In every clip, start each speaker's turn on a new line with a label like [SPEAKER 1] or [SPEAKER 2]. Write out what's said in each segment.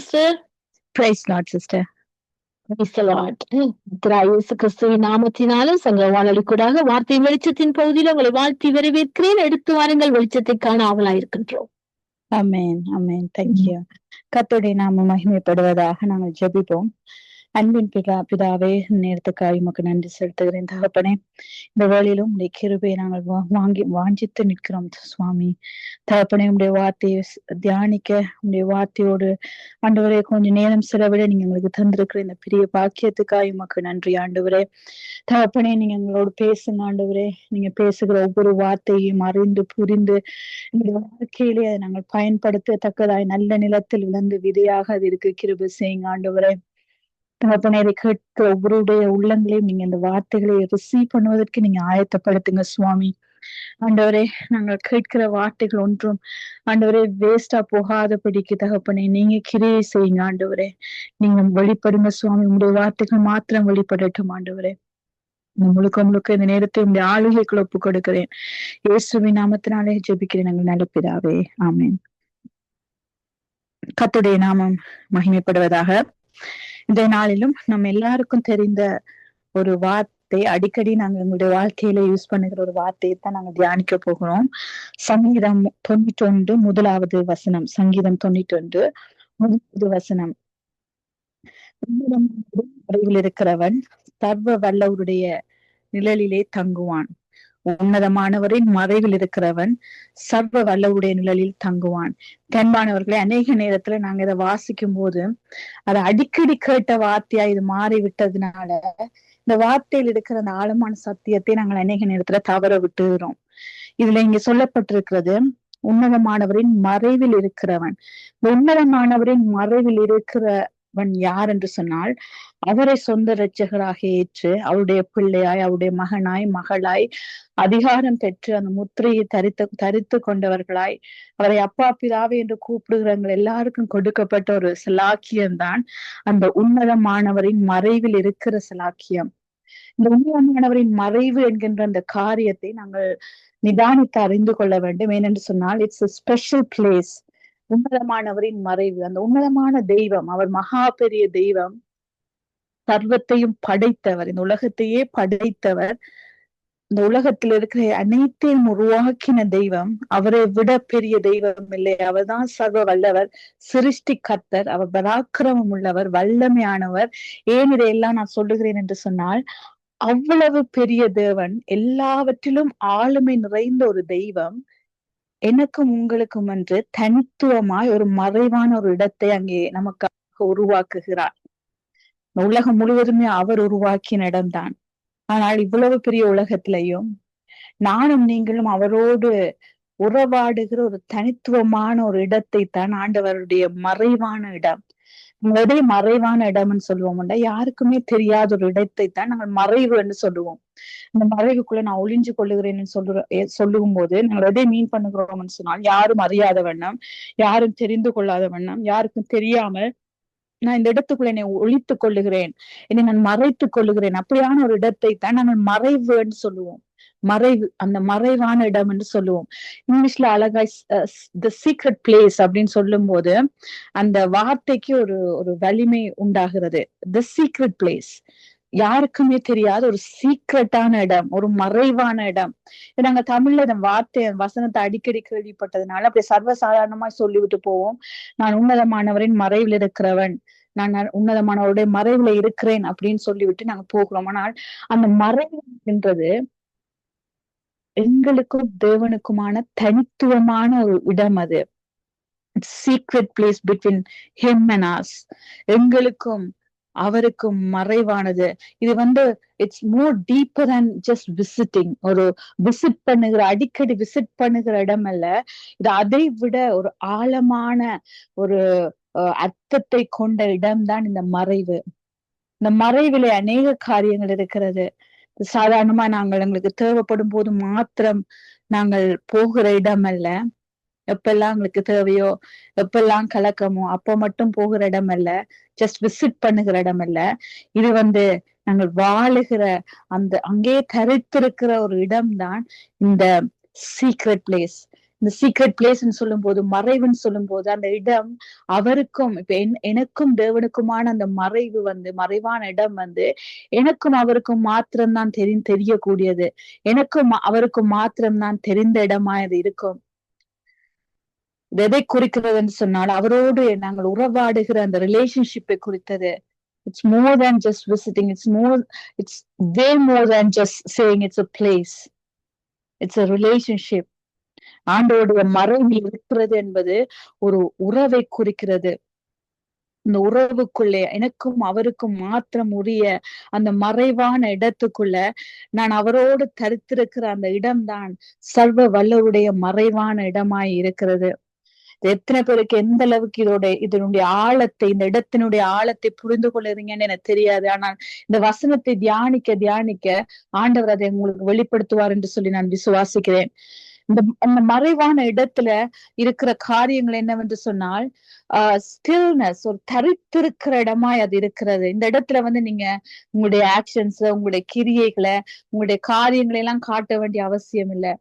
[SPEAKER 1] Sister?
[SPEAKER 2] Price lot sister
[SPEAKER 1] கிறிஸ்துவின் நாமத்தினாலும் சங்க வானொலி கூடாக வார்த்தை வெளிச்சத்தின் பகுதியில் உங்களை வாழ்த்தி வரவேற்கிறேன். எடுத்து வாருங்கள் வெளிச்சத்தை காண ஆவலாயிருக்கின்றோம்.
[SPEAKER 2] அமேன் அமேன் தேங்க்யூ கத்தோடைய நாம மகிமைப்படுவதாக நாங்கள் ஜெபிப்போம். அன்பின் பிதா பிதாவே நேரத்துக்காக உமக்கு நன்றி செலுத்துகிறேன். தகப்பனே இந்த வேலையிலும் உடைய கிருபையை நாங்கள் வா- வாங்கி வாஞ்சித்து நிற்கிறோம் சுவாமி. தகப்பனே உடைய வார்த்தையை தியானிக்க உடைய வார்த்தையோடு ஆண்டவரே கொஞ்சம் நேரம் செலவிட நீங்க எங்களுக்கு தந்திருக்கிற இந்த பெரிய பாக்கியத்துக்காக உமக்கு நன்றி ஆண்டவரே. தகப்பனே நீங்க எங்களோடு பேசுங்க ஆண்டவரே. நீங்க பேசுகிற ஒவ்வொரு வார்த்தையும் அறிந்து புரிந்து எங்களுடைய வாழ்க்கையிலே அதை நாங்கள் பயன்படுத்தத்தக்கதாய் நல்ல நிலத்தில் விழுந்து விதையாக அது இருக்கு. கிருபை செய்யுங்க ஆண்டவரே. தகப்பனே இதை கேட்கிற ஒவ்வொருடைய உள்ளங்களையும் நீங்க இந்த வார்த்தைகளை ரிசீவ் பண்ணுவதற்கு நீங்க ஆயத்தப்படுத்துங்க சுவாமி. ஆண்டவரே நாங்கள் கேட்கிற வார்த்தைகள் ஒன்றும் ஆண்டவரே வேஸ்டா போகாதபடிக்கு தகப்பனே நீங்க கிரியை செய்யுங்க ஆண்டவரே. நீங்க வெளிப்படுங்க சுவாமி. உங்களுடைய வார்த்தைகள் மாத்திரம் வெளிப்படட்டும் ஆண்டவரே. முழுக்க முழுக்க இந்த நேரத்தை உங்களுடைய ஆளுகைக்குள்ள ஒப்பு கொடுக்கிறேன் இயேசுவின் நாமத்தினாலே ஜெபிக்கிறேன் நாங்கள் நல்ல ஆமேன். கத்துடைய நாமம் மகிமைப்படுவதாக. இந்த நாளிலும் நம்ம எல்லாருக்கும் தெரிந்த ஒரு வார்த்தை அடிக்கடி நாங்க எங்களுடைய வாழ்க்கையில யூஸ் பண்ணுகிற ஒரு வார்த்தையை தான் நாங்க தியானிக்க போகிறோம். சங்கீதம் தொண்ணூற்றி ஒன்று முதலாவது வசனம். சங்கீதம் தொண்ணூத்தி ஒன்று முதலாவது வசனம். இருக்கிறவன் சர்வ வல்லவருடைய நிழலிலே தங்குவான். உன்னதமானவரின் மறைவில் இருக்கிறவன் சர்வ வல்லவுடைய நிழலில் தங்குவான். தென்பானவர்களே அநேக நேரத்துல நாங்க இதை வாசிக்கும் போது அதை அடிக்கடி கேட்ட வார்த்தையா இது மாறி விட்டதுனால இந்த வார்த்தையில் இருக்கிற அந்த ஆழமான சத்தியத்தை நாங்கள் அநேக நேரத்துல தவற விட்டுறோம் இதுல இங்க சொல்லப்பட்டிருக்கிறது உன்னதமானவரின் மறைவில் இருக்கிறவன். உன்னதமானவரின் மறைவில் இருக்கிற அவன் யார் என்று சொன்னால் அவரை சொந்த இரட்சகராக ஏற்று அவருடைய பிள்ளையாய் அவருடைய மகனாய் மகளாய் அதிகாரம் பெற்று அந்த முத்திரையை தரித்து தரித்து கொண்டவர்களாய் அவரை அப்பா பிதாவே என்று கூப்பிடுகிறவங்க எல்லாருக்கும் கொடுக்கப்பட்ட ஒரு சிலாக்கியம்தான் அந்த உன்னதமானவரின் மறைவில் இருக்கிற சிலாக்கியம். இந்த உண்மையானவரின் மறைவு என்கின்ற அந்த காரியத்தை நாங்கள் நிதானித்து அறிந்து கொள்ள வேண்டும். ஏனென்று சொன்னால் இட்ஸ் ஸ்பெஷல் பிளேஸ் உன்னதமானவரின் மறைவு. அந்த உன்னதமான தெய்வம் அவர் மகா பெரிய தெய்வம் சர்வத்தையும் படைத்தவர். இந்த உலகத்தையே படைத்தவர். இந்த உலகத்தில் இருக்கிற அனைத்தையும் உருவாக்கின தெய்வம். அவரை விட பெரிய தெய்வம் இல்லை. அவர்தான் சர்வ வல்லவர் சிருஷ்டி கர்த்தர் அவர் பராக்கிரமம் உள்ளவர் வல்லமையானவர். ஏன் இதையெல்லாம் நான் சொல்லுகிறேன் என்று சொன்னால் அவ்வளவு பெரிய தேவன் எல்லாவற்றிலும் ஆளுமை நிறைந்த ஒரு தெய்வம். எனக்கும் உங்களுக்கும் என்று தனித்துவமாய் ஒரு மறைவான ஒரு இடத்தை அங்கே நமக்காக உருவாக்குகிறார். உலகம் முழுவதுமே அவர் உருவாக்கின இடம்தான். ஆனால் இவ்வளவு பெரிய உலகத்திலையும் நானும் நீங்களும் அவரோடு உறவாடுகிற ஒரு தனித்துவமான ஒரு இடத்தை தான் ஆண்டவருடைய மறைவான இடம். எதை மறைவான இடம்னு சொல்லுவோம் யாருக்குமே தெரியாத ஒரு இடத்தை தான் நாங்கள் மறைவு என்று சொல்லுவோம். இந்த மறைவுக்குள்ள நான் ஒளிஞ்சு கொள்ளுகிறேன்னு சொல்லுற சொல்லும் போது நாங்கள் எதை மீன் பண்ணுகிறோம்னு சொன்னால் யாரும் அறியாத வண்ணம் யாரும் தெரிந்து கொள்ளாத வண்ணம் யாருக்கும் தெரியாமல் நான் இந்த இடத்துக்குள்ள என்னை ஒழித்துக் கொள்ளுகிறேன் என்னை நான் மறைத்துக் கொள்ளுகிறேன். அப்படியான ஒரு இடத்தை தான் நாங்கள் மறைவுன்னு சொல்லுவோம். மறைவு அந்த மறைவான இடம் என்று சொல்லுவோம். இங்கிலீஷ்ல அழகாய் த சீக்ரெட் பிளேஸ் அப்படின்னு சொல்லும் போது அந்த வார்த்தைக்கு ஒரு ஒரு வலிமை உண்டாகிறது. த சீக்ரெட் பிளேஸ் யாருக்குமே தெரியாத ஒரு சீக்ரெட்டான இடம் ஒரு மறைவான இடம். நாங்க தமிழ்ல இந்த வார்த்தை வசனத்தை அடிக்கடி கேள்விப்பட்டதுனால அப்படி சர்வசாதாரணமா சொல்லிவிட்டு போவோம். நான் உன்னதமானவரின் மறைவில் இருக்கிறவன். நான் உன்னதமானவருடைய மறைவுல இருக்கிறேன் அப்படின்னு சொல்லிவிட்டு நாங்க போகிறோம். ஆனால் அந்த மறைவு என்றது எங்களுக்கும் தேவனுக்குமான தனித்துவமான ஒரு இடம் அது. Secret place between him and us எங்களுக்கும் அவருக்கும் மறைவானது. இது வந்து it's more deeper than just visiting ஒரு விசிட் பண்ணுகிற அடிக்கடி விசிட் பண்ணுகிற இடம் அல்ல. இது அதை விட ஒரு ஆழமான ஒரு அர்த்தத்தை கொண்ட இடம்தான் இந்த மறைவு. இந்த மறைவிலே அநேக காரியங்கள் இருக்கிறது. சாதாரணமா நாங்கள் எங்களுக்கு தேவைப்படும் போது மாத்திரம் நாங்கள் போகிற இடம் அல்ல. எப்பெல்லாம் எங்களுக்கு தேவையோ எப்பெல்லாம் கலக்கமோ அப்ப மட்டும் போகிற இடம் அல்ல. ஜஸ்ட் விசிட் பண்ணுகிற இடம் அல்ல. இது வந்து நாங்கள் வாழுகிற அந்த அங்கே தரித்திருக்கிற ஒரு இடம்தான் இந்த சீக்ரெட் பிளேஸ் இந்த சீக்ரெட் பிளேஸ்ன்னு சொல்லும் போது மறைவுன்னு சொல்லும் போது அந்த இடம் அவருக்கும் இப்ப என்- எனக்கும் தேவனுக்குமான அந்த மறைவு வந்து மறைவான இடம் வந்து எனக்கும் அவருக்கும் மாத்திரம்தான் தெரி தெரியக்கூடியது. எனக்கும் அவருக்கும் மாத்திரம்தான் தெரிந்த இடமா இது இருக்கும். இது எதை குறிக்கிறதுன்னு சொன்னால் அவரோடு நாங்கள் உறவாடுகிற அந்த ரிலேஷன்ஷிப்பை குறித்தது. It's more than just visiting it's more it's way more than just saying it's a place it's a relationship ஆண்டவருடைய மறைவு இருக்கிறது என்பது ஒரு உறவை குறிக்கிறது. இந்த உறவுக்குள்ளே எனக்கும் அவருக்கும் மாத்திரம் உரிய அந்த மறைவான இடத்துக்குள்ள நான் அவரோடு தரித்திருக்கிற அந்த இடம்தான் சர்வ வல்லவருடைய மறைவான இடமாய் இருக்கிறது. எத்தனை பேருக்கு எந்த அளவுக்கு இதோட இதனுடைய ஆழத்தை இந்த இடத்தினுடைய ஆழத்தை புரிந்து கொள்ளுறீங்கன்னு எனக்கு தெரியாது. ஆனால் இந்த வசனத்தை தியானிக்க தியானிக்க ஆண்டவர் அதை உங்களுக்கு வெளிப்படுத்துவார் என்று சொல்லி நான் விசுவாசிக்கிறேன். இந்த அந்த மறைவான இடத்துல இருக்கிற காரியங்கள் என்னவென்று சொன்னால் ஆஹ் ஸ்டில்னஸ் ஒரு தரித்திருக்கிற இடமாய் அது இருக்கிறது. இந்த இடத்துல வந்து நீங்க உங்களுடைய ஆக்ஷன்ஸ் உங்களுடைய கிரியைகளை உங்களுடைய காரியங்களை எல்லாம் காட்ட வேண்டிய அவசியம் இல்லை.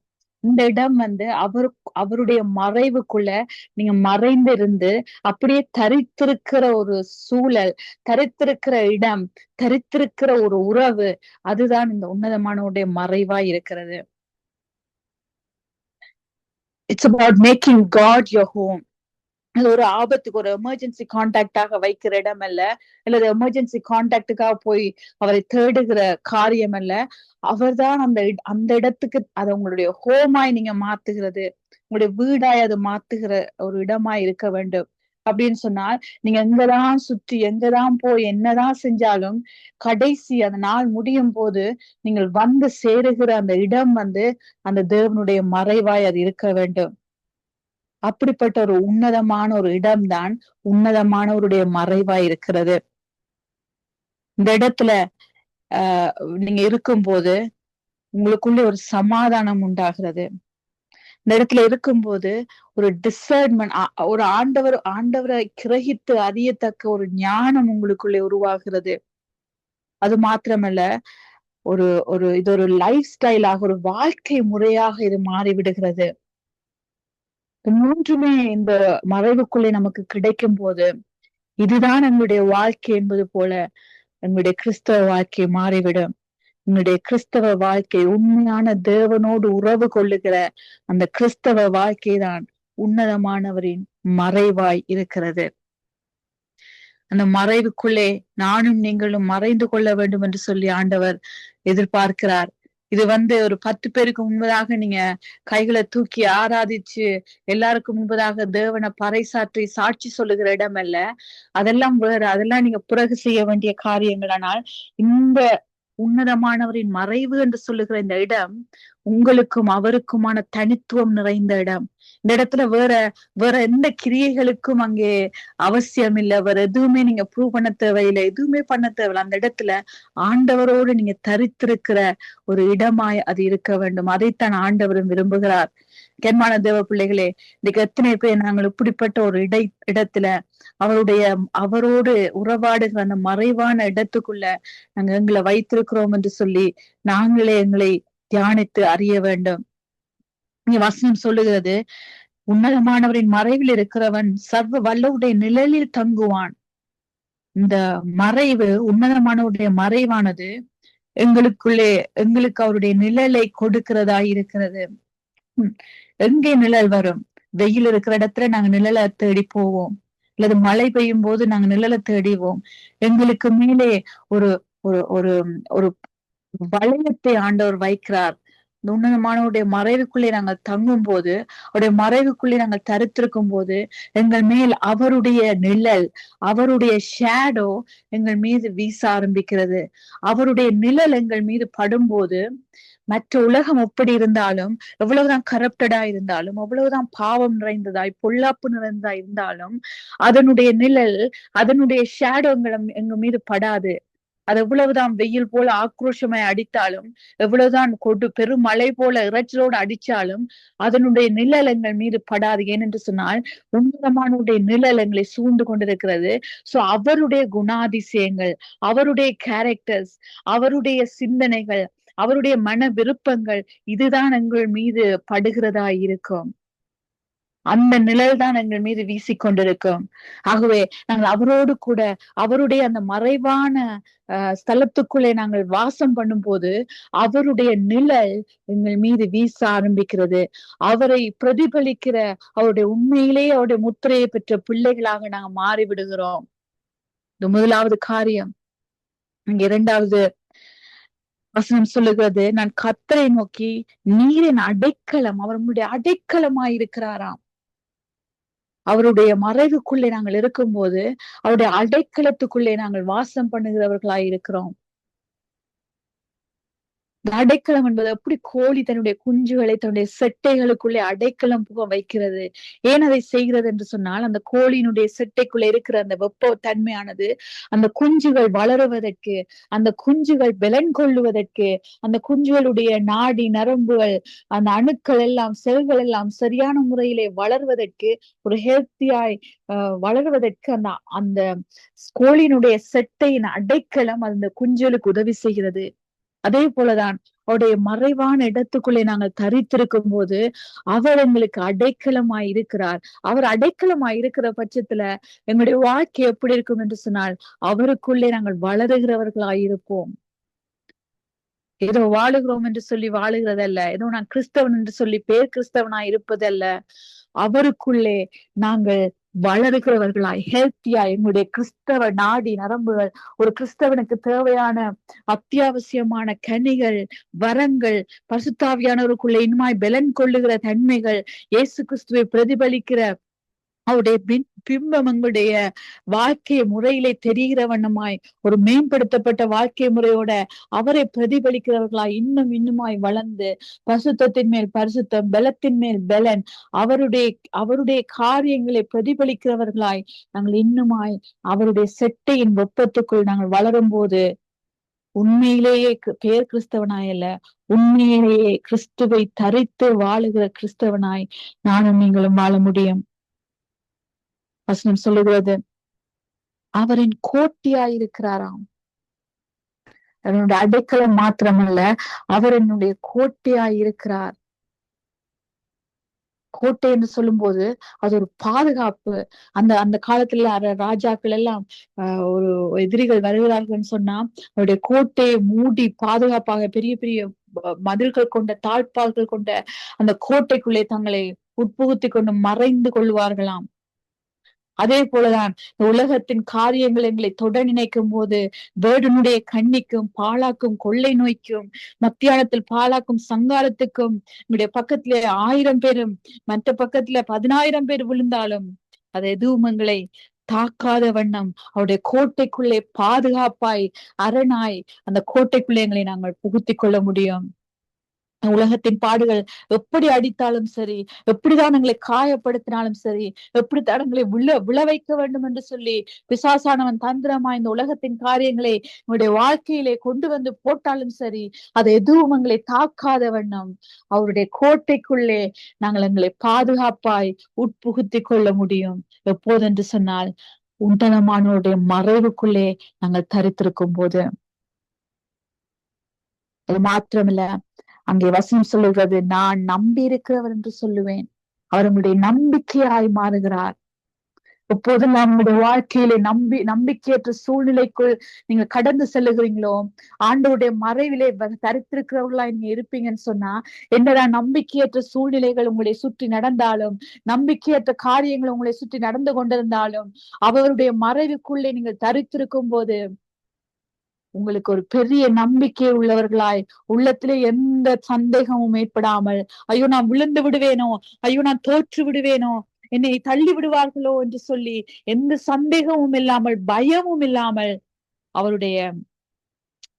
[SPEAKER 2] இந்த இடம் வந்து அவரு அவருடைய மறைவுக்குள்ள நீங்க மறைந்திருந்து அப்படியே தரித்திருக்கிற ஒரு சூழல் தரித்திருக்கிற இடம் தரித்திருக்கிற ஒரு உறவு அதுதான் இந்த உன்னதமானவருடைய மறைவா இருக்கிறது. It's about making God your home அது ஒரு ஆபத்துக்கு ஒரு எமர்ஜென்சி கான்டாக்டாக வைக்கிற இடம் அல்ல. அல்லது எமர்ஜென்சி கான்டாக்டுக்காக போய் அவரை தேடுகிற காரியம் அல்ல. அவர்தான் அந்த அந்த இடத்துக்கு அதை உங்களுடைய ஹோமாய் நீங்க மாத்துகிறது. உங்களுடைய வீடாய் அது மாத்துகிற ஒரு இடமாய் இருக்க வேண்டும். அப்படின்னு சொன்னால் நீங்க எங்கதான் சுற்றி எங்கதான் போய் என்னதான் செஞ்சாலும் கடைசி அந்த நாள் முடியும் போது நீங்கள் வந்து சேருகிற அந்த இடம் வந்து அந்த தேவனுடைய மறைவாய் அது இருக்க வேண்டும். அப்படிப்பட்ட ஒரு உன்னதமான ஒரு இடம்தான் உன்னதமானவருடைய மறைவாய் இருக்கிறது. இந்த இடத்துல ஆஹ் நீங்க இருக்கும்போது உங்களுக்குள்ள ஒரு சமாதானம் உண்டாகிறது. இந்த இடத்துல இருக்கும்போது ஒரு டிசர்ன்மெண்ட் ஒரு ஆண்டவர் ஆண்டவரை கிரகித்து அறியத்தக்க ஒரு ஞானம் உங்களுக்குள்ளே உருவாகிறது. அது மாத்திரமல்ல ஒரு ஒரு இது ஒரு லைஃப் ஸ்டைலாக ஒரு வாழ்க்கை முறையாக இது மாறிவிடுகிறது. மூன்றுமே இந்த மறைவுக்குள்ளே நமக்கு கிடைக்கும் போது இதுதான் எங்களுடைய வாழ்க்கை என்பது போல எங்களுடைய கிறிஸ்தவ வாழ்க்கை மாறிவிடும். எங்களுடைய கிறிஸ்தவ வாழ்க்கை உண்மையான தேவனோடு உறவு கொள்ளுகிற அந்த கிறிஸ்தவ வாழ்க்கை தான் உன்னதமானவரின் மறைவாய் இருக்கிறது. அந்த மறைவுக்குள்ளே நானும் நீங்களும் மறைந்து கொள்ள வேண்டும் என்று சொல்லி ஆண்டவர் எதிர்பார்க்கிறார். இது வந்து ஒரு பத்து பேருக்கு முன்பதாக நீங்க கைகளை தூக்கி ஆராதிச்சு எல்லாருக்கும் முன்பதாக தேவனை பறைசாற்றி சாட்சி சொல்லுகிற இடம் அல்ல அதெல்லாம் வேற அதெல்லாம் நீங்க பிறகு செய்ய வேண்டிய காரியங்கள் ஆனால் இந்த உன்னதமானவரின் மறைவு என்று சொல்லுகிற இந்த இடம் உங்களுக்கும் அவருக்குமான தனித்துவம் நிறைந்த இடம். இந்த இடத்துல வேற வேற எந்த கிரியைகளுக்கும் அங்கே அவசியம் இல்லை. வேற எதுவுமே நீங்க ப்ரூவ் பண்ண தேவையில்லை. எதுவுமே பண்ண தேவையில்லை. அந்த இடத்துல ஆண்டவரோடு நீங்க தரித்திருக்கிற ஒரு இடமாய் அது இருக்க வேண்டும். அதைத்தான் ஆண்டவரும் விரும்புகிறார். கென்மான தேவ பிள்ளைகளே இன்னைக்கு எத்தனை பேர் நாங்கள் இப்படிப்பட்ட ஒரு இடை இடத்துல அவருடைய அவரோடு உறவாடுகிற அந்த மறைவான இடத்துக்குள்ள நாங்க எங்களை வைத்திருக்கிறோம் என்று சொல்லி நாங்களே எங்களை தியானித்து அறிய வேண்டும். இங்க வசனம் சொல்லுகிறது உன்னதமானவரின் மறைவில் இருக்கிறவன் சர்வ வல்லவுடைய நிழலில் தங்குவான். இந்த மறைவு உன்னதமானவருடைய மறைவானது எங்களுக்குள்ளே எங்களுக்கு அவருடைய நிழலை கொடுக்கிறதா இருக்கிறது எங்கே நிழல் வரும்? வெயில் இருக்கிற இடத்துல நாங்க நிழலை தேடி போவோம். அல்லது மழை பெய்யும் போது நாங்க நிழலை தேடிவோம். எங்களுக்கு மேலே ஒரு ஒரு ஒரு ஒரு வளையத்தை ஆண்டவர் வைக்கிறார். இந்த உன்னதமானவருடைய மறைவுக்குள்ளே நாங்கள் தங்கும் போது அவருடைய மறைவுக்குள்ளே நாங்கள் தரித்திருக்கும் போது எங்கள் மேல் அவருடைய நிழல் அவருடைய ஷேடோ எங்கள் மீது வீச ஆரம்பிக்கிறது. அவருடைய நிழல் எங்கள் மீது படும்போது மற்ற உலகம் எப்படி இருந்தாலும் எவ்வளவுதான் கரப்டடா இருந்தாலும் எவ்வளவுதான் பாவம் நிறைந்ததாய் பொல்லாப்பு நிறைந்ததா இருந்தாலும் அதனுடைய நிழல் அதனுடைய ஷேடோ எங்க மீது படாது. அது எவ்வளவுதான் வெயில் போல ஆக்ரோஷமாய் அடித்தாலும் எவ்வளவுதான் கொடு பெருமழை போல இறைச்சலோடு அடிச்சாலும் அதனுடைய நிழல் எங்கள் மீது படாது. ஏனென்று சொன்னால் உன்னதமானுடைய நிழல் எங்களை சூழ்ந்து கொண்டிருக்கிறது. சோ அவருடைய குணாதிசயங்கள் அவருடைய கேரக்டர்ஸ் அவருடைய சிந்தனைகள் அவருடைய மன விருப்பங்கள் இதுதான் எங்கள் மீது படுகிறதா இருக்கும். அந்த நிழல் தான் எங்கள் மீது வீசிக்கொண்டிருக்கும் ஆகவே நாங்கள் அவரோடு கூட அவருடைய அந்த மறைவான அஹ் ஸ்தலத்துக்குள்ளே நாங்கள் வாசம் பண்ணும்போது அவருடைய நிழல் எங்கள் மீது வீச ஆரம்பிக்கிறது. அவரை பிரதிபலிக்கிற அவருடைய உண்மையிலேயே அவருடைய முத்திரையை பெற்ற பிள்ளைகளாக நாங்கள் மாறி விடுகிறோம் முதலாவது காரியம். இரண்டாவது வசனம் சொல்லுகிறது நான் கத்தரை நோக்கி நீரின் அடைக்கலம் அவர் நம்முடைய அடைக்கலமாய் இருக்கிறாராம். அவருடைய மறைவுக்குள்ளே நாங்கள் இருக்கும்போது அவருடைய அடைக்கலத்துக்குள்ளே நாங்கள் வாசம் பண்ணுகிறவர்களாய் இருக்கிறோம். அடைக்கலம் என்பது எப்படி கோழி தன்னுடைய குஞ்சுகளை தன்னுடைய செட்டைகளுக்குள்ளே அடைக்கலம் புக வைக்கிறது? ஏன் அதை செய்கிறது என்று சொன்னால் அந்த கோழியினுடைய செட்டைக்குள்ள இருக்கிற அந்த வெப்ப தன்மையானது அந்த குஞ்சுகள் வளருவதற்கு அந்த குஞ்சுகள் பலன் கொள்ளுவதற்கு அந்த குஞ்சுகளுடைய நாடி நரம்புகள் அந்த அணுக்கள் எல்லாம் செல்கள் எல்லாம் சரியான முறையிலே வளர்வதற்கு ஒரு ஹெல்த்தியாய் வளர்வதற்கு அந்த அந்த கோழியினுடைய செட்டையின் அடைக்கலம் அந்த குஞ்சுகளுக்கு உதவி செய்கிறது. அதே போலதான் அவருடைய மறைவான இடத்துக்குள்ளே நாங்கள் தரித்திருக்கும் போது அவர் எங்களுக்கு அடைக்கலமாய் இருக்கிறார். அவர் அடைக்கலமாய் இருக்கிற பட்சத்துல எங்களுடைய வாழ்க்கை எப்படி இருக்கும் என்று சொன்னால் அவருக்குள்ளே நாங்கள் வளருகிறவர்களாய் இருப்போம். ஏதோ வாழுகிறோம் என்று சொல்லி வாழுகிறதல்ல. ஏதோ நான் கிறிஸ்தவன் என்று சொல்லி பேர் கிறிஸ்தவனா இருப்பதல்ல. அவருக்குள்ளே நாங்கள் வளருகிறவர்களாய் ஹெல்த்தியா எங்களுடைய கிறிஸ்தவ நாடி நரம்புகள் ஒரு கிறிஸ்தவனுக்கு தேவையான அத்தியாவசியமான கனிகள் வரங்கள் பசுத்தாவியானவருக்குள்ள இன்மாய் பலன் கொள்ளுகிற தன்மைகள் இயேசு கிறிஸ்துவை பிரதிபலிக்கிற அவருடைய பின் பிம்பமங்களுடைய வாழ்க்கை முறையிலே தெரிகிற வண்ணமாய் ஒரு மேம்படுத்தப்பட்ட வாழ்க்கை முறையோட அவரை பிரதிபலிக்கிறவர்களாய் இன்னும் இன்னுமாய் வளர்ந்து பசுத்தத்தின் மேல் பரிசுத்தம் பலத்தின் மேல் பலன் அவருடைய அவருடைய காரியங்களை பிரதிபலிக்கிறவர்களாய் நாங்கள் இன்னுமாய் அவருடைய செட்டையின் வெப்பத்துக்குள் நாங்கள் வளரும் போது உண்மையிலேயே பேர் கிறிஸ்தவனாய் அல்ல உண்மையிலேயே கிறிஸ்துவை தரித்து வாழுகிற கிறிஸ்தவனாய் நானும் நீங்களும் வாழ முடியும். வசனம் சொல்லுகிறது. அவரின் கோட்டியாய் இருக்கிறாராம் அவனுடைய அடைக்கலம் மாத்திரமல்ல அவர் என்னுடைய கோட்டையா இருக்கிறார் கோட்டை என்று சொல்லும் போது அது ஒரு பாதுகாப்பு. அந்த அந்த காலத்துல ராஜாக்கள் எல்லாம் ஆஹ் ஒரு எதிரிகள் வருகிறார்கள் சொன்னா அவருடைய கோட்டையை மூடி பாதுகாப்பாக பெரிய பெரிய மதில்கள் கொண்ட தாழ்பால்கள் கொண்ட அந்த கோட்டைக்குள்ளே தங்களை உட்புகுத்தி கொண்டு மறைந்து கொள்வார்களாம். அதே போலதான் உலகத்தின் காரியங்கள் எங்களை தொட நினைக்கும் போது வேடனுடைய கண்ணிக்கும் பாலாக்கும் கொள்ளை நோய்க்கும் மத்தியானத்தில் பாலாக்கும் சங்காரத்துக்கும் எங்களுடைய பக்கத்துல ஆயிரம் பேரும் மற்ற பக்கத்துல பதினாயிரம் பேர் விழுந்தாலும் அது எதுவும் எங்களை தாக்காத வண்ணம் அவருடைய கோட்டைக்குள்ளே பாதுகாப்பாய் அரணாய் அந்த கோட்டைக்குள்ளே எங்களை நாங்கள் புகுத்தி கொள்ள முடியும். உலகத்தின் பாடுகள் எப்படி அடித்தாலும் சரி எப்படிதான் எங்களை காயப்படுத்தினாலும் சரி எப்படித்தான் எங்களை விழ விழ வைக்க வேண்டும் என்று சொல்லி பிசாசானவன் தந்திரமா இந்த உலகத்தின் காரியங்களை உங்களுடைய வாழ்க்கையிலே கொண்டு வந்து போட்டாலும் சரி அது எதுவும் எங்களை தாக்காத வண்ணம். அவருடைய கோட்டைக்குள்ளே நாங்கள் எங்களை பாதுகாப்பாய் உட்புகுத்தி கொள்ள முடியும். எப்போதென்று சொன்னால் உண்டனமானோருடைய மறைவுக்குள்ளே நாங்கள் தரித்திருக்கும் போது அது மாத்திரமில்ல அங்கே வசனம் சொல்லுகிறது நான் நம்பி இருக்கிறவர் என்று சொல்லுவேன். அவர் உங்களுடைய நம்பிக்கையாய் மாறுகிறார். எப்போது நம்முடைய வாழ்க்கையில நம்பி நம்பிக்கையற்ற சூழ்நிலைக்குள் நீங்க கடந்து செல்லுகிறீங்களோ ஆண்டவருடைய மறைவிலே தரித்திருக்கிறவர்களா நீங்க இருப்பீங்கன்னு சொன்னா என்னதான் நம்பிக்கையற்ற சூழ்நிலைகள் உங்களை சுற்றி நடந்தாலும் நம்பிக்கையற்ற காரியங்கள் உங்களை சுற்றி நடந்து கொண்டிருந்தாலும் அவருடைய மறைவுக்குள்ளே நீங்கள் தரித்திருக்கும் போது உங்களுக்கு ஒரு பெரிய நம்பிக்கை உள்ளவர்களாய் உள்ளத்திலே எந்த சந்தேகமும் ஏற்படாமல் ஐயோ நான் விழுந்து விடுவேனோ? ஐயோ நான் தோற்று விடுவேனோ? என்னை தள்ளி விடுவார்களோ? என்று சொல்லி எந்த சந்தேகமும் இல்லாமல் பயமும் இல்லாமல் அவருடைய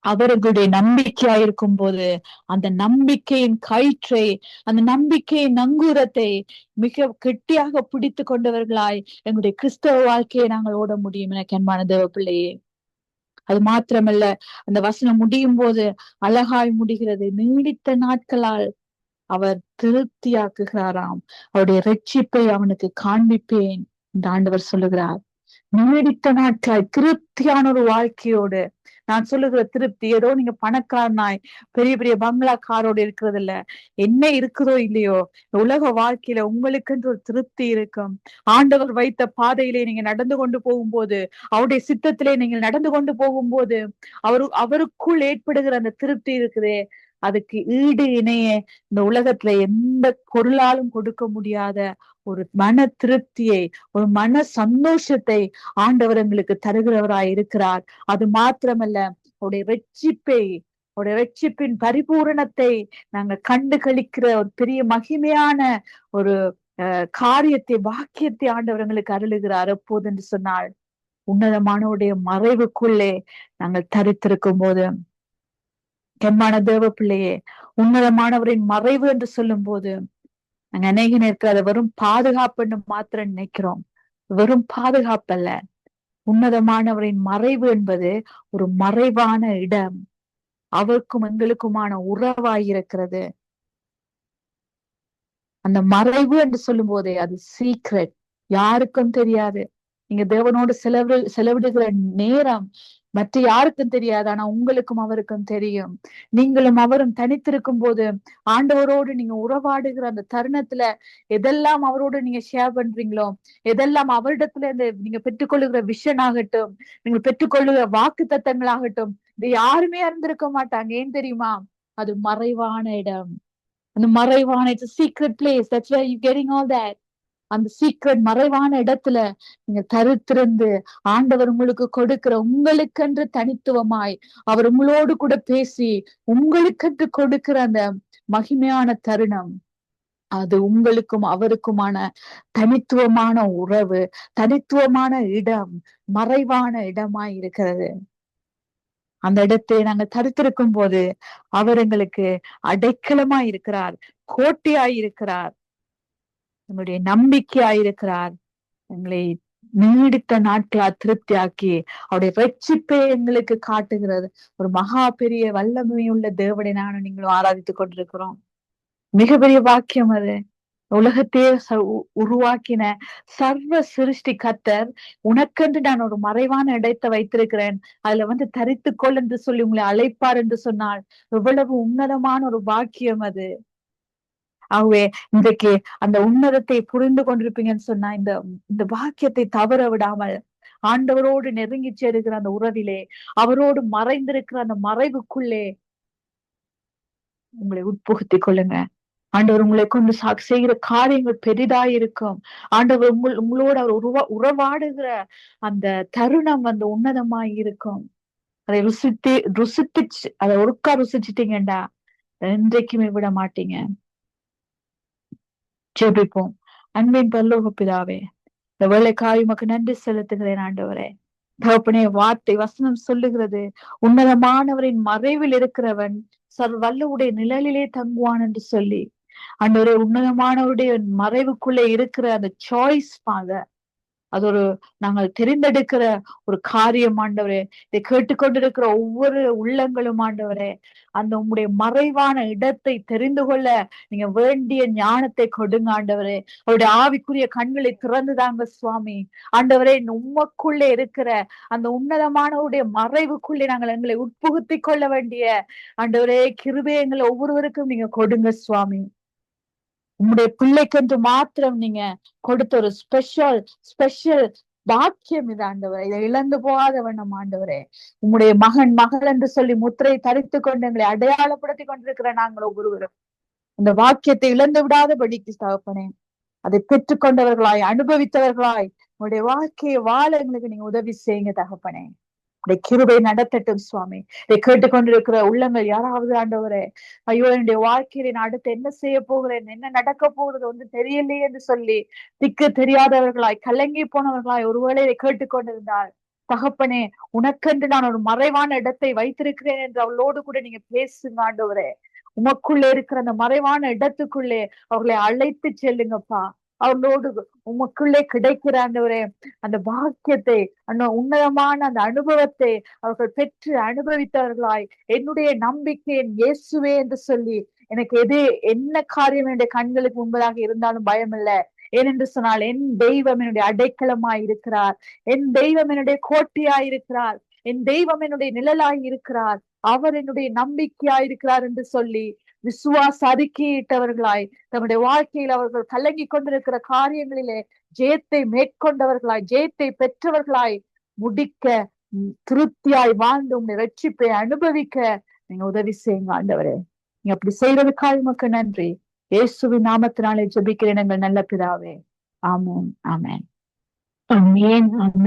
[SPEAKER 2] அவர்களுடைய நம்பிக்கையா இருக்கும் போது அந்த நம்பிக்கையின் கயிற்றை அந்த நம்பிக்கையின் நங்கூரத்தை மிக கெட்டியாக பிடித்து கொண்டவர்களாய் எங்களுடைய கிறிஸ்தவ வாழ்க்கையை நாங்கள் ஓட முடியும் என கண்மான தேவ பிள்ளையே அது மாத்திரமல்ல அந்த வசனம் முடியும் போது அழகாய் முடிகிறது. நீடித்த நாட்களால் அவர் திருப்தியாக்குகிறாராம். அவருடைய ரட்சிப்பை அவனுக்கு காண்பிப்பேன் என்று ஆண்டவர் சொல்லுகிறார். நீடித்த நாட்களாய் திருப்தியான ஒரு வாழ்க்கையோடு நான் சொல்லுகிற திருப்தி ஏதோ நீங்க பணக்காரனாய் பெரிய பெரிய பங்களா காரோடு இருக்கிறது இல்ல என்ன இருக்குதோ இல்லையோ உலக வாழ்க்கையில உங்களுக்குன்ற ஒரு திருப்தி இருக்கும். ஆண்டவர் வைத்த பாதையிலே நீங்க நடந்து கொண்டு போகும்போது அவருடைய சித்தத்திலே நீங்கள் நடந்து கொண்டு போகும்போது அவரு அவருக்குள் ஏற்படுகிற அந்த திருப்தி இருக்குதே அதுக்கு ஈடு இணைய இந்த உலகத்துல எந்த பொருளாலும் கொடுக்க முடியாத ஒரு மன திருப்தியை ஒரு மன சந்தோஷத்தை ஆண்டவர் எங்களுக்கு தருகிறவராய் இருக்கிறார். அது மாத்திரமல்ல அவருடைய வெற்றிப்பை உடைய வெற்றிப்பின் பரிபூரணத்தை நாங்க கண்டு கழிக்கிற ஒரு பெரிய மகிமையான ஒரு அஹ், காரியத்தை வாக்கியத்தை ஆண்டவர் எங்களுக்கு அருளுகிறார். எப்போது என்று சொன்னால் உன்னதமானவருடைய மறைவுக்குள்ளே நாங்கள் தரித்திருக்கும் போது கெம்மான தேவ பிள்ளையே உன்னதமானவரின் மறைவு என்று சொல்லும் போது நாங்க அநேக நேரத்துல அதை வெறும் பாதுகாப்புன்னு மாத்திரம் நினைக்கிறோம். வெறும் பாதுகாப்பு அல்ல உன்னதமானவரின் மறைவு என்பது ஒரு மறைவான இடம். அவருக்கும் எங்களுக்குமான உறவாயிருக்கிறது அந்த மறைவு என்று சொல்லும் போதே அது சீக்ரெட் யாருக்கும் தெரியாது. நீங்க தேவனோடு செலவு செலவிடுகிற நேரம் மற்ற யாருக்கும் தெரியாது ஆனா உங்களுக்கும் அவருக்கும் தெரியும். நீங்களும் அவரும் தனித்திருக்கும் போது ஆண்டவரோடு நீங்க உறவாடுகிற அந்த தருணத்துல எதெல்லாம் அவரோடு நீங்க ஷேர் பண்றீங்களோ எதெல்லாம் அவரிடத்துல இந்த நீங்க பெற்றுக்கொள்ளுகிற விஷன் ஆகட்டும் நீங்க பெற்றுக்கொள்ளுகிற வாக்கு தத்தங்களாகட்டும் இது யாருமே அறிந்திருக்க மாட்டாங்க. ஏன் தெரியுமா? அது மறைவான இடம். அந்த மறைவான it's secret place that's way you getting all that அந்த சீக்ரெட் மறைவான இடத்துல நீங்க தருத்திருந்து ஆண்டவர் உங்களுக்கு கொடுக்கிற உங்களுக்கென்று தனித்துவமாய் அவர் உங்களோடு கூட பேசி உங்களுக்கென்று கொடுக்கிற அந்த மகிமையான தருணம் அது உங்களுக்கும் அவருக்குமான தனித்துவமான உறவு தனித்துவமான இடம் மறைவான இடமாய் இருக்கிறது. அந்த இடத்தை நாங்க தருத்திருக்கும் போது அவர் எங்களுக்கு அடைக்கலமாய் இருக்கிறார் கோட்டையாய் இருக்கிறார். நம்முடைய நம்பிக்கையா இருக்கிறார் எங்களை நீடித்த நாட்களா திருப்தியாக்கி அவருடைய ரட்சிப்பை எங்களுக்கு காட்டுகிறது. ஒரு மகா பெரிய வல்லமையுள்ள தேவனை நானும் நீங்களும் ஆராதித்துக் கொண்டிருக்கிறோம். மிகப்பெரிய வாக்கியம் அது. உலகத்தையே உ- உருவாக்கின சர்வ சிருஷ்டி கத்தர் உனக்கென்று நான் ஒரு மறைவான இடத்தை வைத்திருக்கிறேன். அதுல வந்து தரித்துக்கொள் என்று சொல்லி உங்களை அழைப்பார் என்று சொன்னால் எவ்வளவு உன்னதமான ஒரு வாக்கியம் அது. ஆகவே இன்றைக்கு அந்த உன்னதத்தை புரிந்து கொண்டிருப்பீங்கன்னு சொன்னா இந்த இந்த வாக்கியத்தை தவற விடாமல் ஆண்டவரோடு நெருங்கி சேருகிற அந்த உறவிலே அவரோடு மறைந்திருக்கிற அந்த மறைவுக்குள்ளே உங்களை உட்புகுத்தி கொள்ளுங்க. ஆண்டவர் உங்களை கொண்டு சா செய்கிற காரியங்கள் பெரிதாயிருக்கும். ஆண்டவர் உங்கள் உங்களோட அவர் உருவா உறவாடுகிற அந்த தருணம் அந்த உன்னதமாய் இருக்கும் அதை ருசித்து ருசித்து அதை ஒருக்கா ருசிச்சிட்டீங்கடா என்றைக்குமே விட மாட்டீங்க ஜெபிப்போம். அன்பின் பல்லோக பிதாவே இந்த வேலைக்காய் உமக்கு நன்றி செலுத்துகிறேன் ஆண்டவரே. தகப்பனே வார்த்தை வசனம் சொல்லுகிறது. உன்னதமானவரின் மறைவில் இருக்கிறவன் சர் வல்லவுடைய நிழலிலே தங்குவான் என்று சொல்லி அன்றவரே உன்னதமானவருடைய மறைவுக்குள்ளே இருக்கிற அந்த சாய்ஸ் ஃபாதர் அது ஒரு நாங்கள் தெரிந்தெடுக்கிற ஒரு காரியம் ஆண்டவரே. இதை கேட்டுக்கொண்டிருக்கிற ஒவ்வொரு உள்ளங்களும் ஆண்டவரே அந்த உங்களுடைய மறைவான இடத்தை தெரிந்து கொள்ள நீங்க வேண்டிய ஞானத்தை கொடுங்க ஆண்டவரே. அவருடைய ஆவிக்குரிய கண்களை திறந்துதாங்க சுவாமி. ஆண்டவரே உமக்குள்ளே இருக்கிற அந்த உன்னதமானவருடைய மறைவுக்குள்ளே நாங்கள் எங்களை உட்புகுத்தி கொள்ள வேண்டிய ஆண்டவரே கிருபே எங்களை ஒவ்வொருவருக்கும் நீங்க கொடுங்க சுவாமி. உங்களுடைய பிள்ளைக்கென்று மாத்திரம் நீங்க கொடுத்த ஒரு ஸ்பெஷல் ஸ்பெஷல் பாக்கியம் இது ஆண்டவரே. இதை இழந்து போகாத வண்ணம் ஆண்டவரே. உங்களுடைய மகன் மகள் என்று சொல்லி முத்திரை தரித்து கொண்டு எங்களை அடையாளப்படுத்தி கொண்டிருக்கிற நாங்கள் ஒவ்வொருவரும். இந்த வாக்கியத்தை இழந்து விடாத படிக்கு தகப்பனே அதை பெற்றுக்கொண்டவர்களாய் அனுபவித்தவர்களாய் உங்களுடைய வாழ்க்கையை வாழ எங்களுக்கு நீங்க உதவி செய்யுங்க தகப்பனே. உடைய கிருபை நடத்தட்டும் சுவாமி. இதை கேட்டுக்கொண்டிருக்கிற உள்ளங்கள் யாராவது ஆண்டவரே ஐயோ என்னுடைய வாழ்க்கையில நான் அடுத்து என்ன செய்ய போகிறேன் என்ன நடக்க போகிறது வந்து தெரியலையே என்று சொல்லி திக்கு தெரியாதவர்களாய் கலங்கி போனவர்களாய் ஒருவேளை இதை கேட்டுக்கொண்டிருந்தால் தகப்பனே உனக்கென்று நான் ஒரு மறைவான இடத்தை வைத்திருக்கிறேன் என்று அவளோடு கூட நீங்க பேசுங்க ஆண்டவரே. உமக்குள்ளே இருக்கிற அந்த மறைவான இடத்துக்குள்ளே அவர்களை அழைத்து செல்லுங்கப்பா. அவர்களோடு உமக்குள்ளே கிடைக்கிற ஆண்டவரே அந்த பாக்கியத்தை அந்த உன்னதமான அந்த அனுபவத்தை அவர்கள் பெற்று அனுபவித்தவர்களாய் என்னுடைய நம்பிக்கை என் இயேசுவே என்று சொல்லி எனக்கு எது என்ன காரியம் என்னுடைய கண்களுக்கு முன்பதாக இருந்தாலும் பயம் இல்லை. ஏனென்று சொன்னால் என் தெய்வம் என்னுடைய அடைக்கலமாய் இருக்கிறார். என் தெய்வம் என்னுடைய கோட்டையாய் இருக்கிறார். என் தெய்வம் என்னுடைய நிழலாய் இருக்கிறார். அவர் என்னுடைய நம்பிக்கையாய் இருக்கிறார் என்று சொல்லி விசுவாச அறிக்கையிட்டவர்களாய் தம்முடைய வாழ்க்கையில் அவர்கள் கலங்கி கொண்டிருக்கிற காரியங்களிலே ஜெயத்தை மேற்கொண்டவர்களாய் ஜெயத்தை பெற்றவர்களாய் முடிக்க திருப்தியாய் வாழ்ந்து உங்களை ரட்சிப்பை அனுபவிக்க நீங்க உதவி செய்யுங்க ஆண்டவரே. நீங்க அப்படி செய்யறதுக்காக உமக்கு நன்றி. இயேசுவின் நாமத்தினாலே ஜபிக்கிறேன் எங்கள் நல்ல பிதாவே. ஆமென் ஆமேன்.
[SPEAKER 1] ஆமென் ஆமென்.